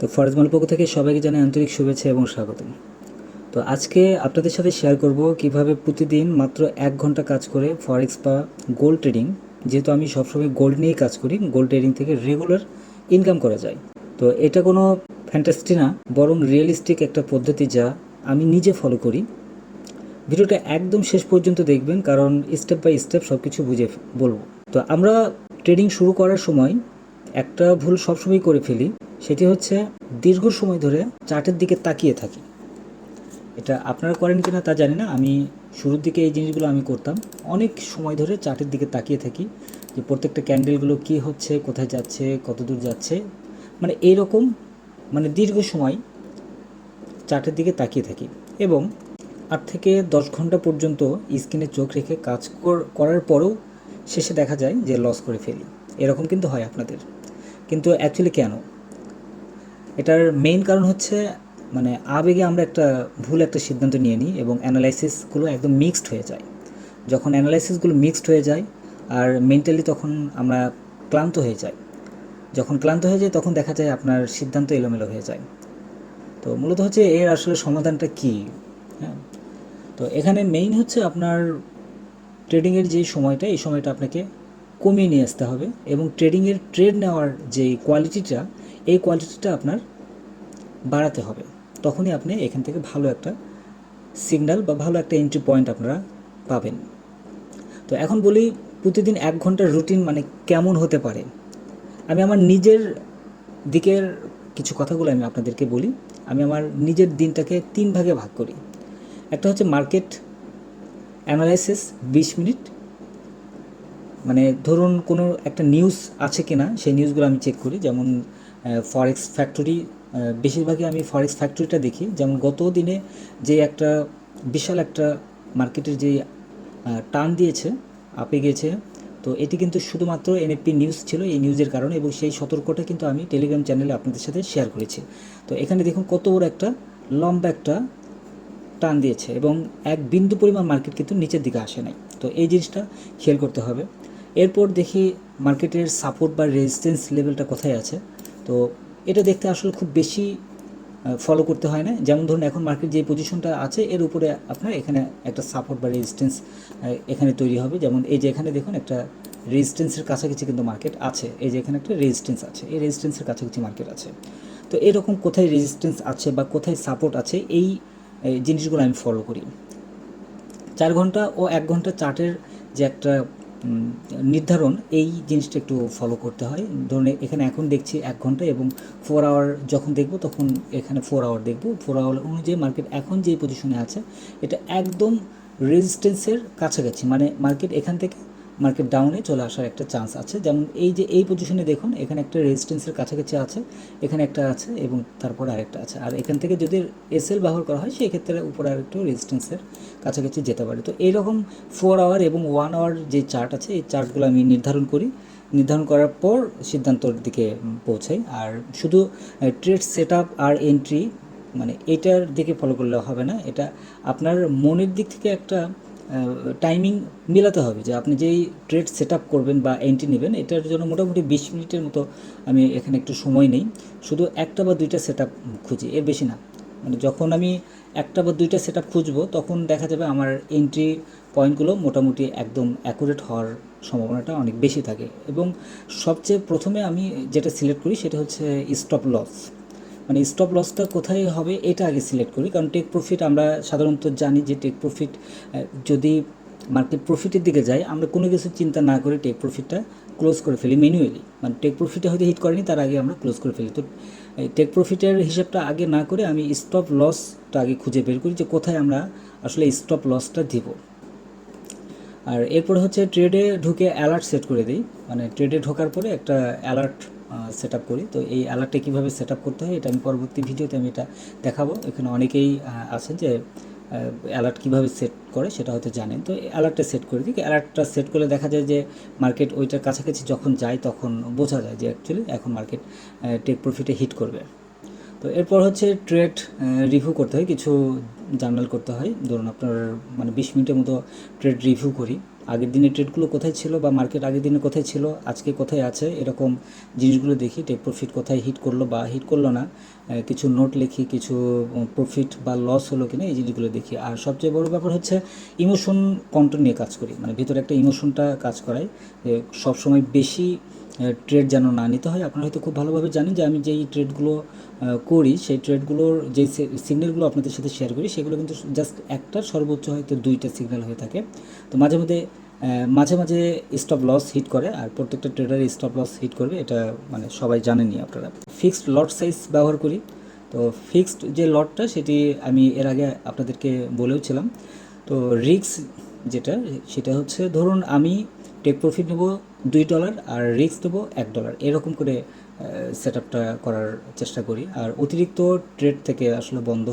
তো ফরজমাল পক্ষ থেকে সবাইকে জানাই আন্তরিক শুভেচ্ছা এবং স্বাগতম। তো আজকে আপনাদের সাথে শেয়ার করব কীভাবে প্রতিদিন মাত্র এক ঘণ্টা কাজ করে ফরেক্স বা গোল্ড ট্রেডিং যেহেতু আমি সবসময় গোল্ড নিয়েই কাজ করি গোল্ড ট্রেডিং থেকে রেগুলার ইনকাম করা যায়। তো এটা কোনো ফ্যান্টাস্টি না, বরং রিয়েলিস্টিক একটা পদ্ধতি যা আমি নিজে ফলো করি। ভিডিওটা একদম শেষ পর্যন্ত দেখবেন, কারণ স্টেপ বাই স্টেপ সব কিছু বুঝে বলব। তো আমরা ট্রেডিং শুরু করার সময় একটা ভুল সবসময় করে ফেলি সেটি হচ্ছে দীর্ঘ সময় ধরে চার্টের দিকে তাকিয়ে থাকি। এটা আপনারা করেন কিনা তা জানি না। আমি শুরুর দিকে এই জিনিসগুলো আমি করতাম। অনেক সময় ধরে চার্টের দিকে তাকিয়ে থাকি যে প্রত্যেকটা ক্যান্ডেলগুলো কী হচ্ছে, কোথায় যাচ্ছে কত দূর যাচ্ছে। মানে এইরকম মানে দীর্ঘ সময় চার্টের দিকে তাকিয়ে থাকি এবং আট থেকে দশ ঘণ্টা পর্যন্ত স্ক্রিনে চোখ রেখে কাজ কর- করার পরেও শেষে দেখা যায় যে লস করে ফেলি। এরকম কিন্তু হয় আপনাদের। কিন্তু অ্যাকচুয়ালি কেন? এটার মেইন কারণ হচ্ছে মানে আবেগে আমরা একটা ভুল একটা সিদ্ধান্ত নিয়ে নিই এবং অ্যানালাইসিসগুলো একদম মিক্সড হয়ে যায়। যখন অ্যানালাইসিসগুলো মিক্সড হয়ে যায় আর মেন্টালি তখন আমরা ক্লান্ত হয়ে যাই। যখন ক্লান্ত হয়ে যায় তখন দেখা যায় আপনার সিদ্ধান্ত এলোমেলো হয়ে যায়। তো মূলত হচ্ছে এর আসলে সমাধানটা কী? হ্যাঁ? তো এখানে মেইন হচ্ছে আপনার ট্রেডিংয়ের যে সময়টা, এই সময়টা আপনাকে কমিয়ে নিয়ে আসতে হবে এবং ট্রেডিংয়ের ট্রেড নেওয়ার যে কোয়ালিটিটা এই কোয়ালিটিটা আপনার বাড়াতে হবে। তখনই আপনি এখান থেকে ভালো একটা সিগন্যাল বা ভালো একটা এন্ট্রি পয়েন্ট আপনারা পাবেন। তো এখন বলি প্রতিদিন এক ঘণ্টার রুটিন মানে কেমন হতে পারে? আমি আমার নিজের দিকের কিছু কথাগুলো আমি আপনাদেরকে বলি। আমি আমার নিজের দিনটাকে তিন ভাগে ভাগ করি। একটা হচ্ছে মার্কেট অ্যানালাইসিস বিশ মিনিট। মানে ধরুন কোনো একটা নিউজ আছে কি না সেই নিউজগুলো আমি চেক করি। যেমন ফরেক্স ফ্যাক্টরি বেশিরভাগই আমি ফরেক্স ফ্যাক্টরিটা দেখি। যেমন গত দিনে যে একটা বিশাল একটা মার্কেটের যে টান দিয়েছে, আপে গেছে, তো এটি কিন্তু শুধুমাত্র এনএফপি নিউজ ছিল এই নিউজের কারণে এবং সেই সতর্কটা কিন্তু আমি টেলিগ্রাম চ্যানেলে আপনাদের সাথে শেয়ার করেছি। তো এখানে দেখুন কত বড় একটা লম্বা একটা টান দিয়েছে এবং এক বিন্দু পরিমাণ মার্কেট কিন্তু নিচের দিকে আসে নাই। তো এই জিনিসটা খেয়াল করতে হবে। এরপর দেখি মার্কেটের সাপোর্ট বা রেজিস্ট্যান্স লেভেলটা কোথায় আছে। তো এটা দেখতে আসলে খুব বেশি ফলো করতে হয় না। যেমন ধরুন, এখন মার্কেট যে পজিশনটা আছে, এর উপরে আপনার এখানে একটা সাপোর্ট বা রেজিস্ট্যান্স এখানে তৈরি হবে। যেমন এই যে এখানে দেখুন, একটা রেজিস্ট্যান্সের কাছাকাছি কিন্তু মার্কেট আছে। এই যে এখানে একটা রেজিস্ট্যান্স আছে। এই রেজিস্ট্যান্সের কাছাকাছি মার্কেট আছে। তো এরকম কোথায় রেজিস্ট্যান্স আছে বা কোথায় সাপোর্ট আছে, এই জিনিসগুলো আমি ফলো করি। চার ঘণ্টা ও এক ঘণ্টা চার্টের যে একটা নির্ধারণ, এই জিনিসটা একটু ফলো করতে হয়। ধরুন এখানে এখন দেখছি এক ঘণ্টা এবং ফোর আওয়ার যখন দেখব তখন এখানে ফোর আওয়ার দেখব। ফোর আওয়ার অনুযায়ী মার্কেট এখন যে পজিশনে আছে, এটা একদম রেজিস্ট্যান্সের কাছাকাছি। মানে মার্কেট এখান থেকে মার্কেট ডাউনে চলে আসার একটা চান্স আছে। যেমন এই যে, এই পজিশনে দেখুন, এখানে একটা রেজিস্ট্যান্সের কাছাকাছি আছে, এখানে একটা আছে এবং তারপর আরেকটা আছে। আর এখান থেকে যদি এসএল ব্যবহার করা হয় সেই ক্ষেত্রে উপরে আরেকটু রেজিস্ট্যান্সের কাছাকাছি যেতে পারে। তো এইরকম ফোর আওয়ার এবং ওয়ান আওয়ার যে চার্ট আছে, এই চার্টগুলো আমি নির্ধারণ করি। নির্ধারণ করার পর সিদ্ধান্তর দিকে পৌঁছাই। আর শুধু ট্রেড সেট আর এন্ট্রি মানে এটার দিকে ফলো করলে হবে না। এটা আপনার মনের দিক থেকে একটা টাইমিং মেলাতে হবে যে আপনি যেই ট্রেড সেট করবেন বা এন্ট্রি নেবেন, এটার জন্য মোটামুটি বিশ মিনিটের মতো আমি এখানে একটু সময় নেই। শুধু একটা বা দুইটা সেট আপ খুঁজি, এর বেশি না। মানে যখন আমি একটা বা দুইটা সেট আপ খুঁজবো, তখন দেখা যাবে আমার এন্ট্রি পয়েন্টগুলো মোটামুটি একদম অ্যাকুরেট হওয়ার সম্ভাবনাটা অনেক বেশি থাকে। এবং সবচেয়ে প্রথমে আমি যেটা সিলেক্ট করি, সেটা হচ্ছে স্টপ লস মানে স্টপ লসটা কোথায় হবে, এটা আগে সিলেক্ট করি। কারণ টেক প্রফিট আমরা সাধারণত জানি যে টেক প্রফিট যদি মার্কেট প্রফিটের দিকে যায়, আমরা কোনো কিছু চিন্তা না করে টেক প্রফিটটা ক্লোজ করে ফেলি ম্যানুয়ালি মানে টেক প্রফিটে হয়তো হিট করেনি, তার আগে আমরা ক্লোজ করে ফেলি। তো টেক প্রফিটের হিসাবটা আগে না করে আমি স্টপ লসটা আগে খুঁজে বের করি যে কোথায় আমরা আসলে স্টপ লসটা দিব। আর এরপর হচ্ছে ট্রেডে ঢুকে অ্যালার্ট সেট করে দিই। মানে ট্রেডে ঢোকার পরে একটা অ্যালার্ট সেট করি। তো এই অ্যালার্টটা কীভাবে সেট করতে হয়, এটা আমি পরবর্তী ভিডিওতে আমি এটা দেখাবো। এখানে অনেকেই আছেন যে অ্যালার্ট কীভাবে সেট করে সেটা হয়তো জানেন। তো অ্যালার্টটা সেট করে দিই। অ্যালার্টটা সেট করলে দেখা যায় যে মার্কেট ওইটার কাছাকাছি যখন যায় তখন বোঝা যায় যে অ্যাকচুয়ালি এখন মার্কেট টেক প্রফিটে হিট করবে। তো এরপর হচ্ছে ট্রেড রিভিউ করতে হয়। কিছু জার্নাল করতে হয়। ধরুন আপনার মানে বিশ মিনিটের মতো ট্রেড রিভিউ করি। আগের দিনের ট্রেডগুলো কোথায় ছিল বা মার্কেট আগের দিনে কোথায় ছিল, আজকে কোথায় আছে, এরকম জিনিসগুলো দেখি টেক প্রফিট কোথায় হিট করল বা হিট করল না কিছু নোট লিখি, কিছু প্রফিট বা লস হলো কিনা, এই জিনিসগুলো দেখি। আর সবচেয়ে বড় ব্যাপার হচ্ছে ইমোশন কন্ট্রোল নিয়ে কাজ করি মানে ভিতরে একটা ইমোশনটা কাজ করায় সবসময় বেশি ট্রেড যেন না নিতে হয়, আপনারা হয়তো খুব ভালোভাবে জানেন যে আমি যেই ট্রেডগুলো করি, সেই ট্রেডগুলোর যে সিগন্যালগুলো আপনাদের সাথে শেয়ার করি, সেগুলো কিন্তু জাস্ট একটা সর্বোচ্চ হয়তো দুইটা সিগন্যাল হয়ে থাকে। তো মাঝে মধ্যে মাঝে মাঝে স্টপ লস হিট করে, আর প্রত্যেকটা ট্রেডার স্টপ লস হিট করবে, এটা মানে সবাই জানেনই আপনারা। ফিক্সড লট সাইজ ব্যবহার করি। তো ফিক্সড যে লটটা সেটি আমি এর আগে আপনাদেরকে বলেওছিলাম। তো রিক্স যেটা, সেটা হচ্ছে ধরুন আমি টেক প্রফিট নেব দুই ডলার আর রিক্স দেবো এক ডলার এরকম করে সেট আপটা করার চেষ্টা করি। আর অতিরিক্ত ট্রেড থেকে আসলে বন্ধ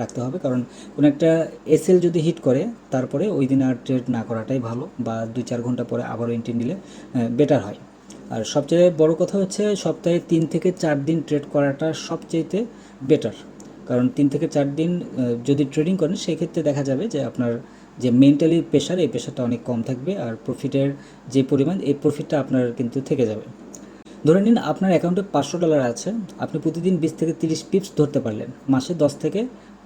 রাখতে হবে। কারণ কোনো একটা এসএল যদি হিট করে, তারপরে ওই দিন আর ট্রেড না করাটাই ভালো বা দুই চার ঘণ্টা পরে আবারও এন্ট্রি নিলে বেটার হয়। আর সবচেয়ে বড় কথা হচ্ছে, সপ্তাহে তিন থেকে চার দিন ট্রেড করাটা সবচেয়েতে বেটার কারণ তিন থেকে চার দিন যদি ট্রেডিং করেন সেই ক্ষেত্রে দেখা যাবে যে আপনার যে মেন্টালি প্রেশার এই প্রেশারটা অনেক কম থাকবে আর প্রফিটের যে পরিমাণ, এই প্রফিটটা আপনার কিন্তু থেকে যাবে। ধরে নিন আপনার অ্যাকাউন্টে পাঁচশো ডলার আছে, আপনি প্রতিদিন বিশ থেকে তিরিশ পিপস ধরতে পারলেন। মাসে দশ থেকে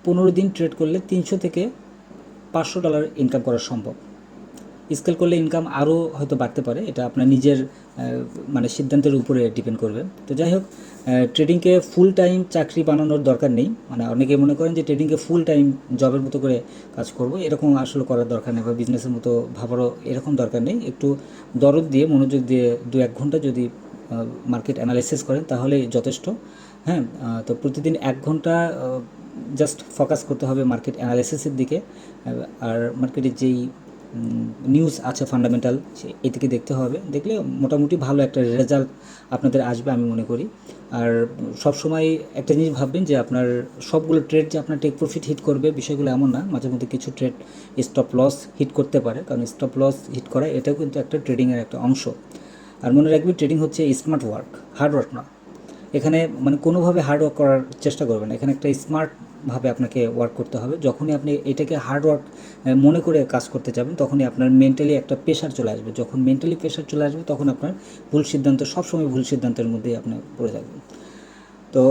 পনেরো দিন ট্রেড করলে তিনশো থেকে পাঁচশো ডলার ইনকাম করা সম্ভব। স্কেল করলে ইনকাম আরও হয়তো বাড়তে পারে, এটা আপনার নিজের মানে সিদ্ধান্তের উপরে ডিপেন্ড করবে। তো যাই হোক ট্রেডিংকে ফুল টাইম চাকরি বানানোর দরকার নেই। মানে অনেকে মনে করেন যে ট্রেডিংকে ফুল টাইম জবের মতো করে কাজ করব, এরকম আসলে করার দরকার নেই বা বিজনেসের মতো ভাবারও এরকম দরকার নেই। একটু দরদ দিয়ে, মনোযোগ দিয়ে দু এক ঘণ্টা যদি মার্কেট অ্যানালাইসিস করেন তাহলে যথেষ্ট। হ্যাঁ তো প্রতিদিন এক ঘণ্টা জাস্ট ফোকাস করতে হবে মার্কেট অ্যানালাইসিসের দিকে। আর মার্কেটের যেই নিউজ আছে ফান্ডামেন্টাল এদিকে দেখতে হবে। দেখলে মোটামুটি ভালো একটা রেজাল্ট আপনাদের আসবে আমি মনে করি। আর সব সময় একটা জিনিস ভাববেন যে আপনার সবগুলো ট্রেড যে আপনার টেক প্রফিট হিট করবে, বিষয়গুলো এমন না, মাঝে মধ্যে কিছু ট্রেড স্টপ লস হিট করতে পারে, কারণ স্টপ লস হিট করা এটাও কিন্তু একটা ট্রেডিংয়ের একটা অংশ। আর মনে রাখবেন ট্রেডিং হচ্ছে স্মার্ট ওয়ার্ক হার্ড ওয়ার্ক না। এখানে মানে কোনোভাবে হার্ড ওয়ার্ক করার চেষ্টা করবেন এখানে একটা স্মার্টভাবে আপনাকে ওয়ার্ক করতে হবে। যখনই আপনি এটাকে হার্ড ওয়ার্ক মনে করে কাজ করতে যাবেন, তখনই আপনার মেন্টালি একটা প্রেশার চলে আসবে। যখন মেন্টালি প্রেশার চলে আসবে, তখন আপনার ভুল সিদ্ধান্ত, সবসময় ভুল সিদ্ধান্তের মধ্যেই আপনি পড়ে থাকবেন তো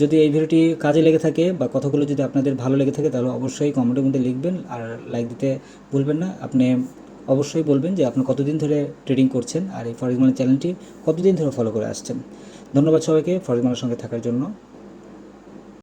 যদি এই ভিডিওটি কাজে লেগে থাকে বা কথাগুলো যদি আপনাদের ভালো লেগে থাকে, তাহলে অবশ্যই কমেন্টের মধ্যে লিখবেন আর লাইক দিতে ভুলবেন না। আপনি অবশ্যই বলবেন যে আপনি কতদিন ধরে ট্রেডিং করছেন আর এই ফরিজমানের চ্যানেলটি কতদিন ধরে ফলো করে আসছেন। ধন্যবাদ সবাইকে ফরিজমানের সঙ্গে থাকার জন্য।